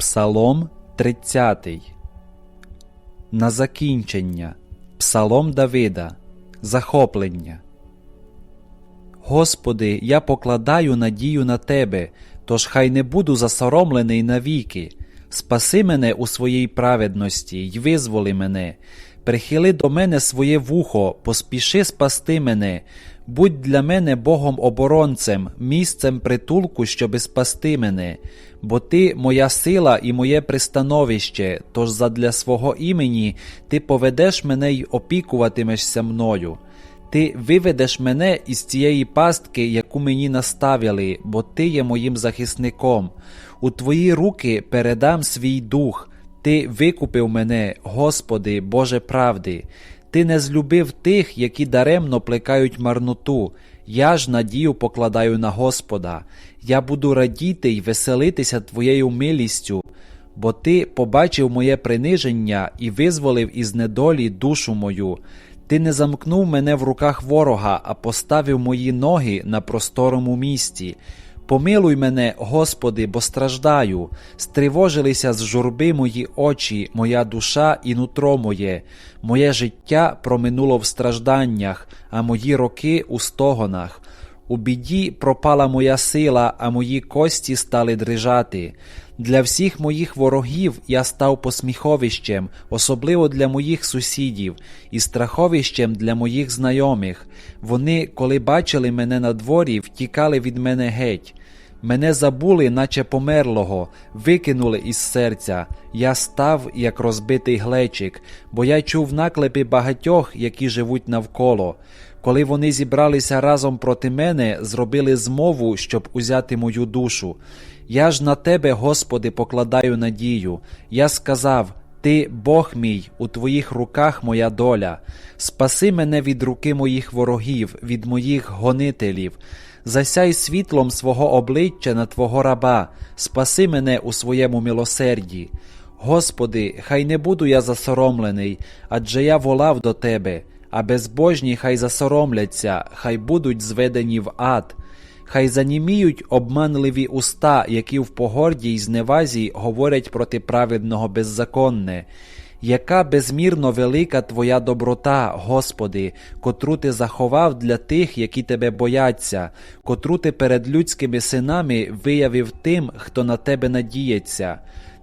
Псалом 30. На закінчення. Псалом Давида. Захоплення. Господи, я покладаю надію на Тебе, тож хай не буду засоромлений навіки. Спаси мене у своїй праведності й визволи мене. Прихили до мене своє вухо, поспіши спасти мене. Будь для мене Богом оборонцем, місцем притулку, щоби спасти мене, бо ти моя сила і моє пристановище, тож задля свого імені ти поведеш мене й опікуватимешся мною. Ти виведеш мене із цієї пастки, яку мені наставили, бо ти є моїм захисником. У твої руки передам свій дух. Ти викупив мене, Господи, Боже правди. Ти не злюбив тих, які даремно плекають марноту. Я ж надію покладаю на Господа. Я буду радіти й веселитися Твоєю милістю, бо Ти побачив моє приниження і визволив із недолі душу мою. Ти не замкнув мене в руках ворога, а поставив мої ноги на просторому місці. Помилуй мене, Господи, бо страждаю, стривожилися з журби мої очі, моя душа і нутро моє, моє життя проминуло в стражданнях, а мої роки у стогонах. У біді пропала моя сила, а мої кості стали дрижати. Для всіх моїх ворогів я став посміховищем, особливо для моїх сусідів, і страховищем для моїх знайомих. Вони, коли бачили мене на дворі, втікали від мене геть. Мене забули, наче померлого, викинули із серця. Я став, як розбитий глечик, бо я чув наклепи багатьох, які живуть навколо. Коли вони зібралися разом проти мене, зробили змову, щоб узяти мою душу. Я ж на тебе, Господи, покладаю надію. Я сказав: Ти, Бог мій, у твоїх руках моя доля. Спаси мене від руки моїх ворогів, від моїх гонителів. Засяй світлом свого обличчя на Твого раба, спаси мене у своєму милосерді. Господи, хай не буду я засоромлений, адже я волав до Тебе, а безбожні хай засоромляться, хай будуть зведені в ад. Хай заніміють обманливі уста, які в погорді й зневазі говорять проти праведного беззаконне. Яка безмірно велика Твоя доброта, Господи, котру Ти заховав для тих, які Тебе бояться, котру Ти перед людськими синами виявив тим, хто на Тебе надіється.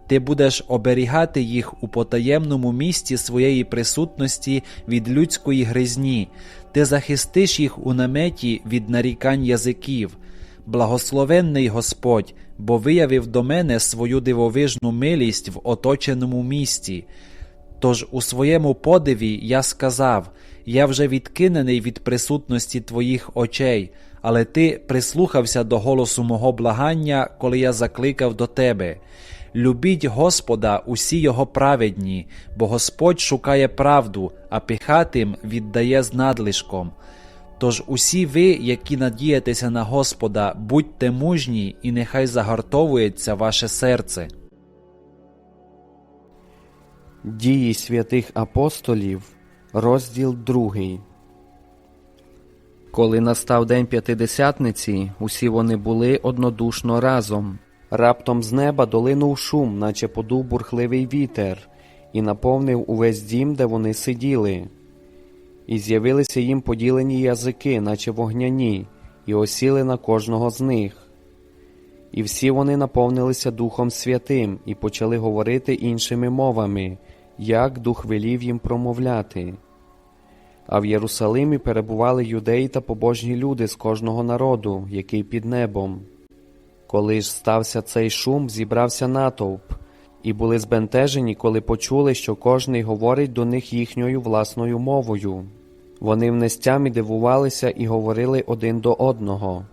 Ти будеш оберігати їх у потаємному місці своєї присутності від людської гризні, ти захистиш їх у наметі від нарікань язиків. Благословенний Господь, бо виявив до мене свою дивовижну милість в оточеному місті. Тож у своєму подиві я сказав: Я вже відкинений від присутності твоїх очей, але ти прислухався до голосу мого благання, коли я закликав до тебе. Любіть Господа усі його праведні, бо Господь шукає правду, а пихатим віддає з надлишком. Тож усі ви, які надієтеся на Господа, будьте мужні, і нехай загартовується ваше серце. Дії святих апостолів, розділ 2. Коли настав день п'ятидесятниці, усі вони були однодушно разом. Раптом з неба долинув шум, наче подув бурхливий вітер, і наповнив увесь дім, де вони сиділи. І з'явилися їм поділені язики, наче вогняні, і осіли на кожного з них. І всі вони наповнилися Духом Святим і почали говорити іншими мовами, як дух велів їм промовляти. А в Єрусалимі перебували юдеї та побожні люди з кожного народу, який під небом. Коли ж стався цей шум, зібрався натовп, і були збентежені, коли почули, що кожний говорить до них їхньою власною мовою. Вони в нестямі дивувалися і говорили один до одного.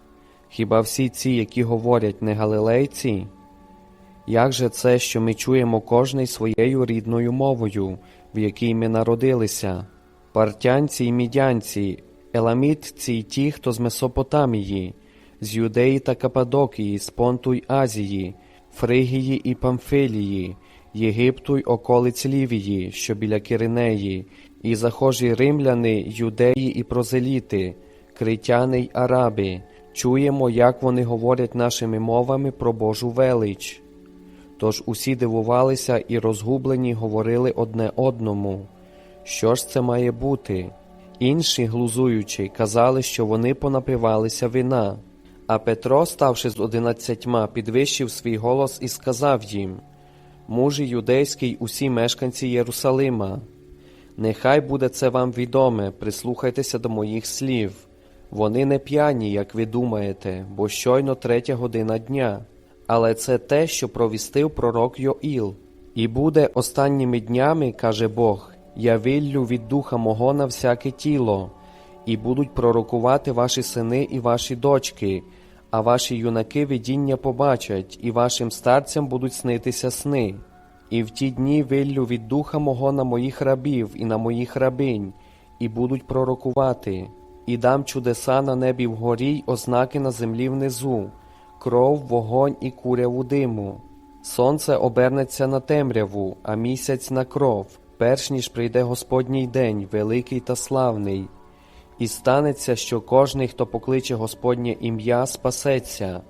Хіба всі ці, які говорять, не галилейці? Як же це, що ми чуємо кожний своєю рідною мовою, в якій ми народилися? Партянці й мідянці, еламітці й ті, хто з Месопотамії, з Юдеї та Кападокії, з Понту й Азії, Фригії і Памфилії, Єгипту й околиць Лівії, що біля Киринеї, і захожі римляни, юдеї і прозеліти, критяни й араби, чуємо, як вони говорять нашими мовами про Божу велич. Тож усі дивувалися і розгублені говорили одне одному, що ж це має бути? Інші, глузуючи, казали, що вони понапивалися вина. А Петро, ставши з одинадцятьма, підвищив свій голос і сказав їм: Мужі юдейський, усі мешканці Єрусалима, нехай буде це вам відоме, прислухайтеся до моїх слів. Вони не п'яні, як ви думаєте, бо щойно третя година дня. Але це те, що провістив пророк Йоїл. І буде останніми днями, каже Бог, я виллю від духа мого на всяке тіло, і будуть пророкувати ваші сини і ваші дочки, а ваші юнаки видіння побачать, і вашим старцям будуть снитися сни. І в ті дні виллю від духа мого на моїх рабів і на моїх рабинь, і будуть пророкувати, і дам чудеса на небі вгорі й ознаки на землі внизу, кров, вогонь і куряву диму. Сонце обернеться на темряву, а місяць на кров, перш ніж прийде Господній день, великий та славний. І станеться, що кожний, хто покличе Господнє ім'я, спасеться.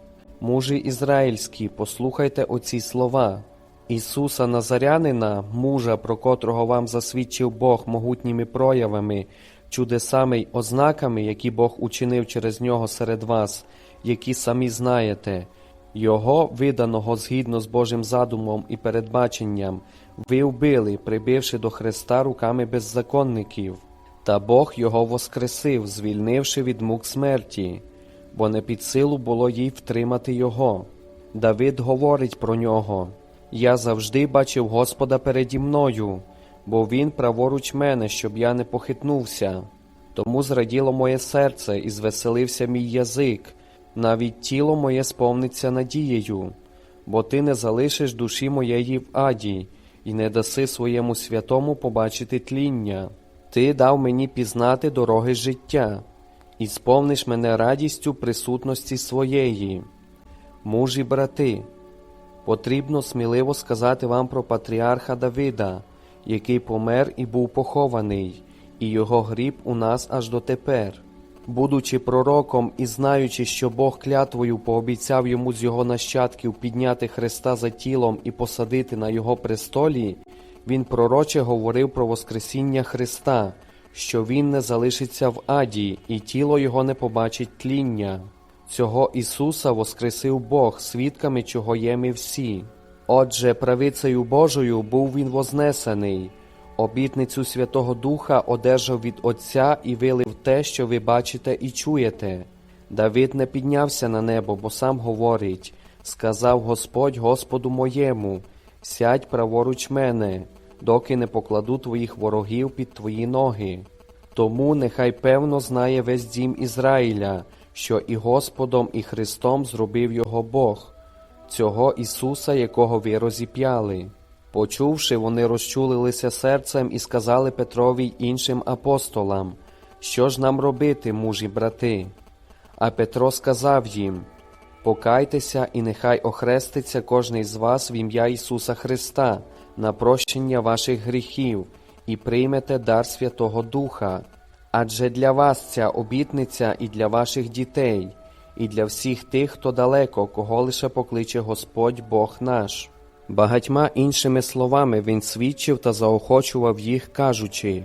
Мужі ізраїльські, послухайте оці слова. Ісуса Назарянина, мужа, про котрого вам засвідчив Бог могутніми проявами, чудесами й ознаками, які Бог учинив через нього серед вас, які самі знаєте, Його, виданого згідно з Божим задумом і передбаченням, ви вбили, прибивши до Христа руками беззаконників. Та Бог його воскресив, звільнивши від мук смерті, бо не під силу було їй втримати його. Давид говорить про нього: Я завжди бачив Господа переді мною, бо він праворуч мене, щоб я не похитнувся. Тому зраділо моє серце і звеселився мій язик, навіть тіло моє сповниться надією, бо ти не залишиш душі моєї в аді, і не даси своєму святому побачити тління. Ти дав мені пізнати дороги життя, і сповниш мене радістю присутності своєї. Мужі брати, потрібно сміливо сказати вам про патріарха Давида, який помер і був похований, і його гріб у нас аж дотепер. Будучи пророком і знаючи, що Бог клятвою пообіцяв йому з його нащадків підняти Христа за тілом і посадити на його престолі, він пророче говорив про Воскресіння Христа, що Він не залишиться в аді, і тіло його не побачить тління. Цього Ісуса воскресив Бог, свідками чого є ми всі. Отже, правицею Божою був Він вознесений, обітницю Святого Духа одержав від Отця і вилив те, що ви бачите і чуєте. Давид не піднявся на небо, бо сам говорить сказав Господь Господу моєму, сядь праворуч мене, доки не покладу твоїх ворогів під твої ноги. Тому нехай певно знає весь дім Ізраїля, що і Господом, і Христом зробив його Бог, цього Ісуса, якого ви розіп'яли. Почувши, вони розчулилися серцем і сказали Петрові й іншим апостолам, що ж нам робити, мужі брати? А Петро сказав їм: Покайтеся, і нехай охреститься кожний з вас в ім'я Ісуса Христа на прощення ваших гріхів, і приймете дар Святого Духа. Адже для вас ця обітниця і для ваших дітей, і для всіх тих, хто далеко, кого лише покличе Господь Бог наш. Багатьма іншими словами він свідчив та заохочував їх, кажучи: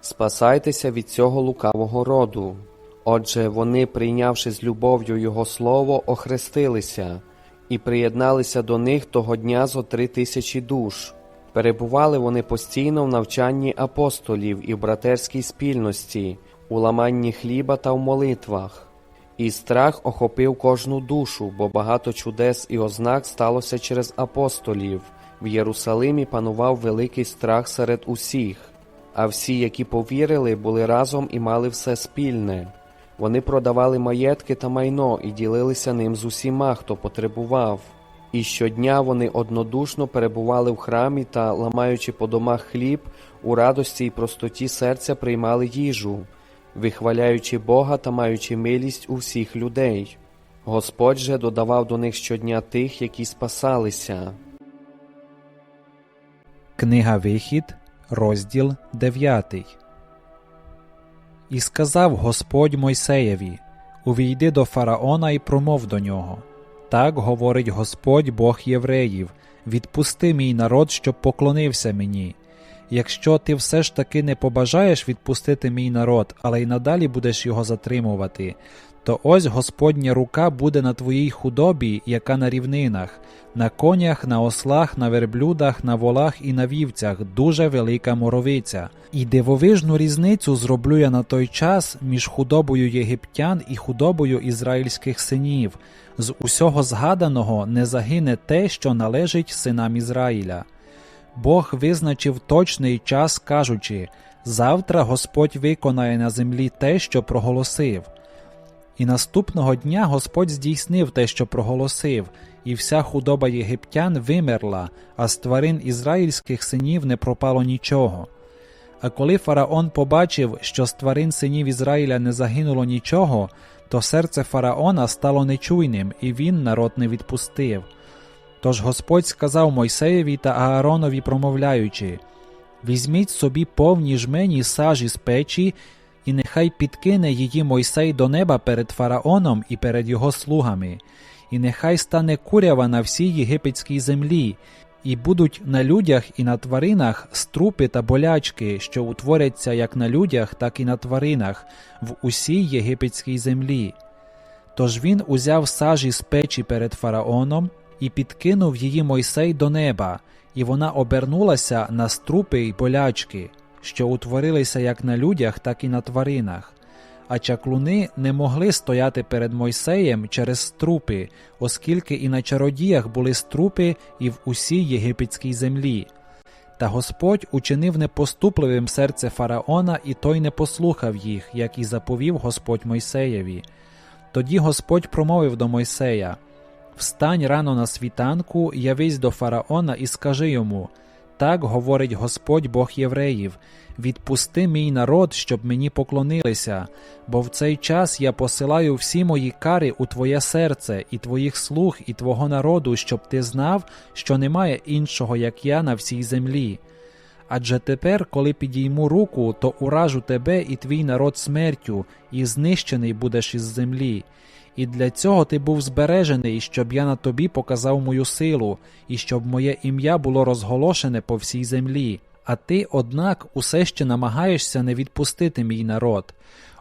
Спасайтеся від цього лукавого роду. Отже, вони, прийнявши з любов'ю Його слово, охрестилися і приєдналися до них того дня зо три тисячі душ. Перебували вони постійно в навчанні апостолів і в братерській спільності, у ламанні хліба та в молитвах. І страх охопив кожну душу, бо багато чудес і ознак сталося через апостолів. В Єрусалимі панував великий страх серед усіх, а всі, які повірили, були разом і мали все спільне. Вони продавали маєтки та майно і ділилися ним з усіма, хто потребував. І щодня вони однодушно перебували в храмі та, ламаючи по домах хліб, у радості й простоті серця приймали їжу, вихваляючи Бога та маючи милість у всіх людей. Господь же додавав до них щодня тих, які спасалися. Книга Вихід, розділ 9. І сказав Господь Мойсеєві: Увійди до фараона і промов до нього. Так говорить Господь Бог євреїв: відпусти мій народ, щоб поклонився мені. Якщо ти все ж таки не побажаєш відпустити мій народ, але й надалі будеш його затримувати, то ось Господня рука буде на твоїй худобі, яка на рівнинах, на конях, на ослах, на верблюдах, на волах і на вівцях, дуже велика моровиця. І дивовижну різницю зроблю я на той час між худобою єгиптян і худобою ізраїльських синів. З усього згаданого не загине те, що належить синам Ізраїля. Бог визначив точний час, кажучи завтра Господь виконає на землі те, що проголосив. І наступного дня Господь здійснив те, що проголосив, і вся худоба єгиптян вимерла, а з тварин ізраїльських синів не пропало нічого. А коли фараон побачив, що з тварин синів Ізраїля не загинуло нічого, то серце фараона стало нечуйним, і він народ не відпустив. Тож Господь сказав Мойсеєві та Ааронові, промовляючи Візьміть собі повні жмені сажі з печі, і нехай підкине її Мойсей до неба перед фараоном і перед його слугами, і нехай стане курява на всій єгипетській землі, і будуть на людях і на тваринах струпи та болячки, що утворяться як на людях, так і на тваринах в усій єгипетській землі. Тож він узяв сажі з печі перед фараоном і підкинув її Мойсей до неба, і вона обернулася на струпи й болячки, що утворилися як на людях, так і на тваринах. А чаклуни не могли стояти перед Мойсеєм через струпи, оскільки і на чародіях були струпи і в усій єгипетській землі. Та Господь учинив непоступливим серце фараона, і той не послухав їх, як і заповів Господь Мойсеєві. Тоді Господь промовив до Мойсея Встань рано на світанку, явись до фараона і скажи йому так говорить Господь Бог євреїв відпусти мій народ, щоб мені поклонилися, бо в цей час я посилаю всі мої кари у твоє серце, і твоїх слуг, і твого народу, щоб ти знав, що немає іншого, як я на всій землі. Адже тепер, коли підійму руку, то уражу тебе і твій народ смертю, і знищений будеш із землі. І для цього ти був збережений, щоб я на тобі показав мою силу, і щоб моє ім'я було розголошене по всій землі. А ти, однак, усе ще намагаєшся не відпустити мій народ.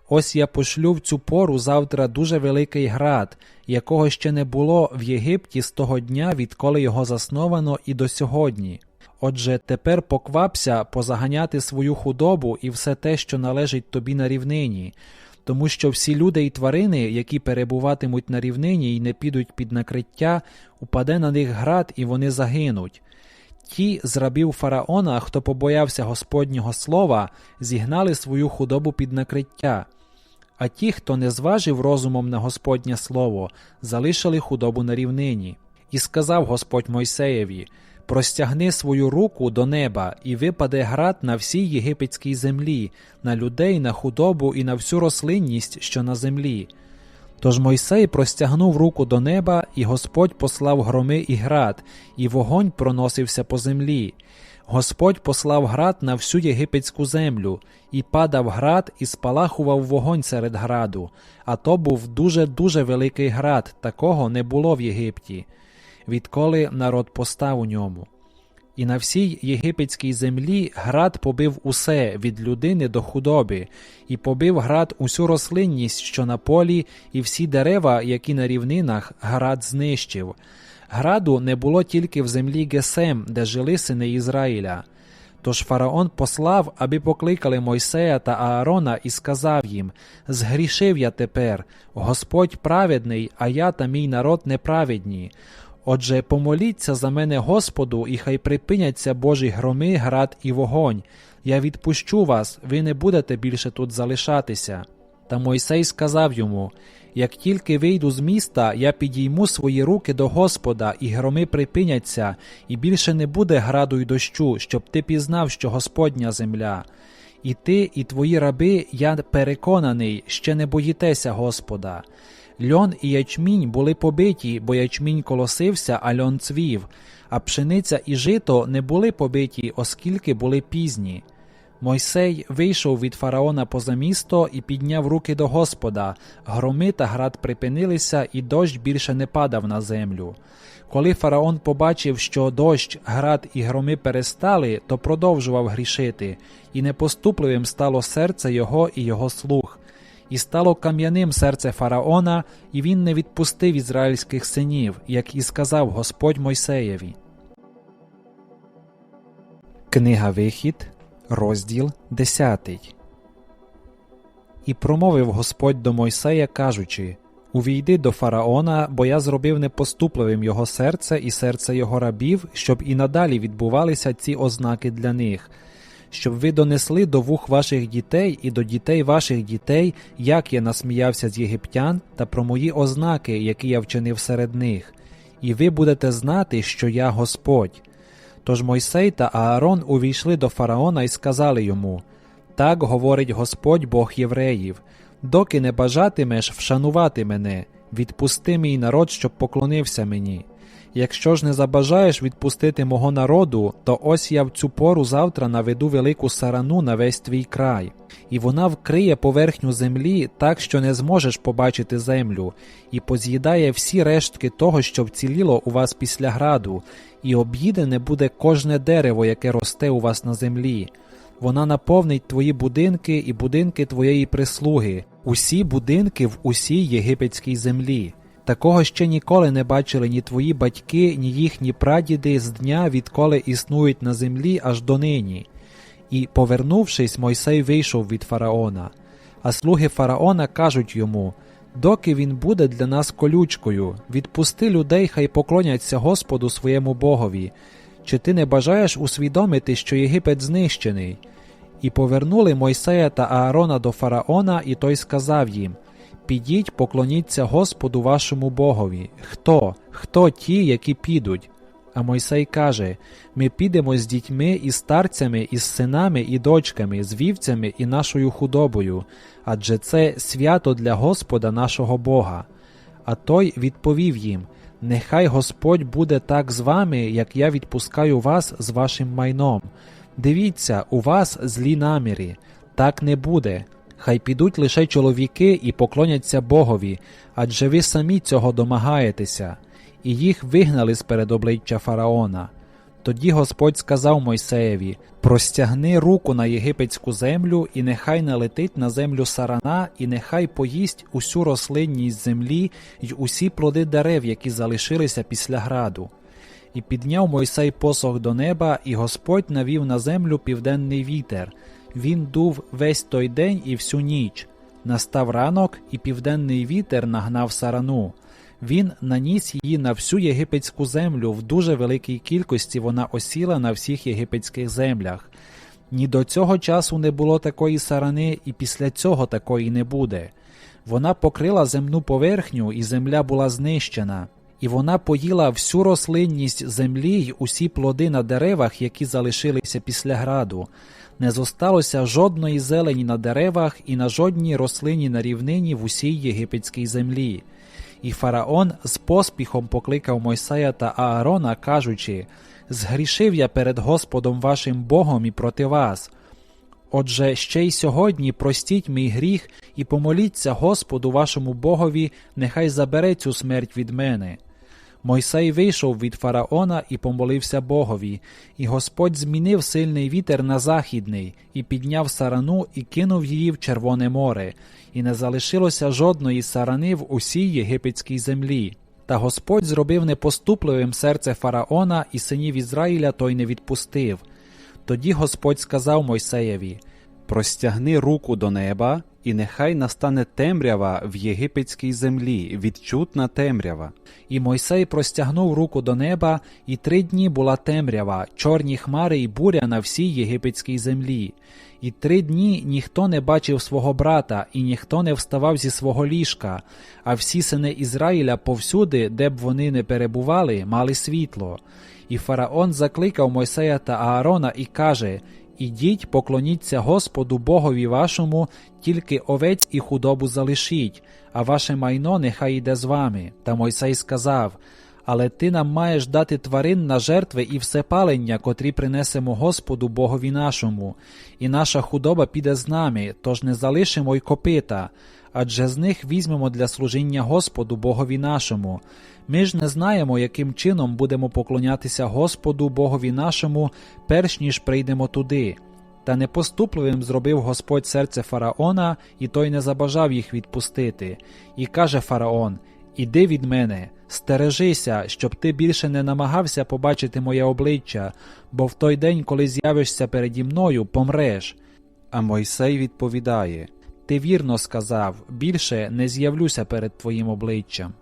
Ось я пошлю в цю пору завтра дуже великий град, якого ще не було в Єгипті з того дня, відколи його засновано, і до сьогодні. Отже, тепер поквапся позаганяти свою худобу і все те, що належить тобі на рівнині, тому що всі люди і тварини, які перебуватимуть на рівнині і не підуть під накриття, упаде на них град, і вони загинуть. Ті з рабів фараона, хто побоявся Господнього слова, зігнали свою худобу під накриття. А ті, хто не зважив розумом на Господнє слово, залишили худобу на рівнині. І сказав Господь Мойсеєві Простягни свою руку до неба, і випаде град на всій єгипетській землі, на людей, на худобу і на всю рослинність, що на землі. Тож Мойсей простягнув руку до неба, і Господь послав громи і град, і вогонь проносився по землі. Господь послав град на всю єгипетську землю, і падав град, і спалахував вогонь серед граду, а то був дуже дуже великий град, такого не було в Єгипті, відколи народ постав у ньому. І на всій єгипетській землі град побив усе від людини до худоби, і побив град усю рослинність, що на полі, і всі дерева, які на рівнинах, град знищив. Граду не було тільки в землі Гесем, де жили сини Ізраїля. Тож фараон послав, аби покликали Мойсея та Аарона, і сказав їм: Згрішив я тепер, Господь праведний, а я та мій народ неправедні. Отже, помоліться за мене Господу, і хай припиняться Божі громи, град і вогонь. Я відпущу вас, ви не будете більше тут залишатися. Та Мойсей сказав йому: Як тільки вийду з міста, я підійму свої руки до Господа, і громи припиняться, і більше не буде граду й дощу, щоб ти пізнав, що Господня земля. І ти, і твої раби, я переконаний, ще не боїтеся Господа. Льон і ячмінь були побиті, бо ячмінь колосився, а льон цвів, а пшениця і жито не були побиті, оскільки були пізні. Мойсей вийшов від фараона поза місто і підняв руки до Господа. Громи та град припинилися, і дощ більше не падав на землю. Коли фараон побачив, що дощ, град і громи перестали, то продовжував грішити, і непоступливим стало серце його і його слух. І стало кам'яним серце фараона, і він не відпустив ізраїльських синів, як і сказав Господь Мойсеєві. Книга Вихід, розділ 10. І промовив Господь до Мойсея, кажучи: Увійди до фараона, бо я зробив непоступливим його серце і серце його рабів, щоб і надалі відбувалися ці ознаки для них, щоб ви донесли до вух ваших дітей і до дітей ваших дітей, як я насміявся з єгиптян, та про мої ознаки, які я вчинив серед них, і ви будете знати, що я Господь. Тож Мойсей та Аарон увійшли до фараона і сказали йому: Так говорить Господь Бог євреїв, доки не бажатимеш вшанувати мене, відпусти мій народ, щоб поклонився мені. Якщо ж не забажаєш відпустити мого народу, то ось я в цю пору завтра наведу велику сарану на весь твій край, і вона вкриє поверхню землі так, що не зможеш побачити землю, і поз'їдає всі рештки того, що вціліло у вас після граду, і об'їдене буде кожне дерево, яке росте у вас на землі. Вона наповнить твої будинки і будинки твоєї прислуги, усі будинки в усій єгипетській землі. Такого ще ніколи не бачили ні твої батьки, ні їхні прадіди з дня, відколи існують на землі аж донині. І, повернувшись, Мойсей вийшов від фараона. А слуги фараона кажуть йому: Доки він буде для нас колючкою, відпусти людей, хай поклоняться Господу своєму Богові. Чи ти не бажаєш усвідомити, що Єгипет знищений? І повернули Мойсея та Аарона до фараона, і той сказав їм: Підіть, поклоніться Господу вашому Богові. Хто? Хто ті, які підуть? А Мойсей каже: Ми підемо з дітьми і старцями, і з синами і дочками, з вівцями і нашою худобою, адже це свято для Господа нашого Бога. А той відповів їм: Нехай Господь буде так з вами, як я відпускаю вас з вашим майном. Дивіться, у вас злі наміри, так не буде. Хай підуть лише чоловіки і поклоняться Богові, адже ви самі цього домагаєтеся, і їх вигнали з перед обличчя фараона. Тоді Господь сказав Мойсеєві: Простягни руку на єгипетську землю, і нехай налетить на землю сарана, і нехай поїсть усю рослинність землі й усі плоди дерев, які залишилися після граду. І підняв Мойсей посох до неба, і Господь навів на землю південний вітер. Він дув весь той день і всю ніч. Настав ранок, і південний вітер нагнав сарану. Він наніс її на всю єгипетську землю, в дуже великій кількості вона осіла на всіх єгипетських землях. Ні до цього часу не було такої сарани, і після цього такої не буде. Вона покрила земну поверхню, і земля була знищена. І вона поїла всю рослинність землі й усі плоди на деревах, які залишилися після граду. Не зосталося жодної зелені на деревах і на жодній рослині на рівнині в усій єгипетській землі. І фараон з поспіхом покликав Мойсея та Аарона, кажучи: Згрішив я перед Господом вашим Богом і проти вас. Отже, ще й сьогодні простіть мій гріх і помоліться Господу вашому Богові, нехай забере цю смерть від мене. Мойсей вийшов від фараона і помолився Богові, і Господь змінив сильний вітер на західний, і підняв сарану і кинув її в Червоне море, і не залишилося жодної сарани в усій єгипетській землі. Та Господь зробив непоступливим серце фараона, і синів Ізраїля той не відпустив. Тоді Господь сказав Мойсеєві: Простягни руку до неба, і нехай настане темрява в єгипетській землі, відчутна темрява. І Мойсей простягнув руку до неба, і три дні була темрява, чорні хмари і буря на всій єгипетській землі. І три дні ніхто не бачив свого брата, і ніхто не вставав зі свого ліжка, а всі сини Ізраїля повсюди, де б вони не перебували, мали світло. І фараон закликав Мойсея та Аарона і каже: Ідіть, поклоніться Господу Богові вашому, тільки овець і худобу залишіть, а ваше майно нехай іде з вами. Та Мойсей сказав: Але ти нам маєш дати тварин на жертви і все палення, котрі принесемо Господу Богові нашому, і наша худоба піде з нами, тож не залишимо й копита, адже з них візьмемо для служіння Господу Богові нашому. Ми ж не знаємо, яким чином будемо поклонятися Господу Богові нашому, перш ніж прийдемо туди. Та непоступливим зробив Господь серце фараона, і той не забажав їх відпустити. І каже фараон: Іди від мене, стережися, щоб ти більше не намагався побачити моє обличчя, бо в той день, коли з'явишся переді мною, помреш. А Мойсей відповідає: Ти вірно сказав, більше не з'явлюся перед твоїм обличчям.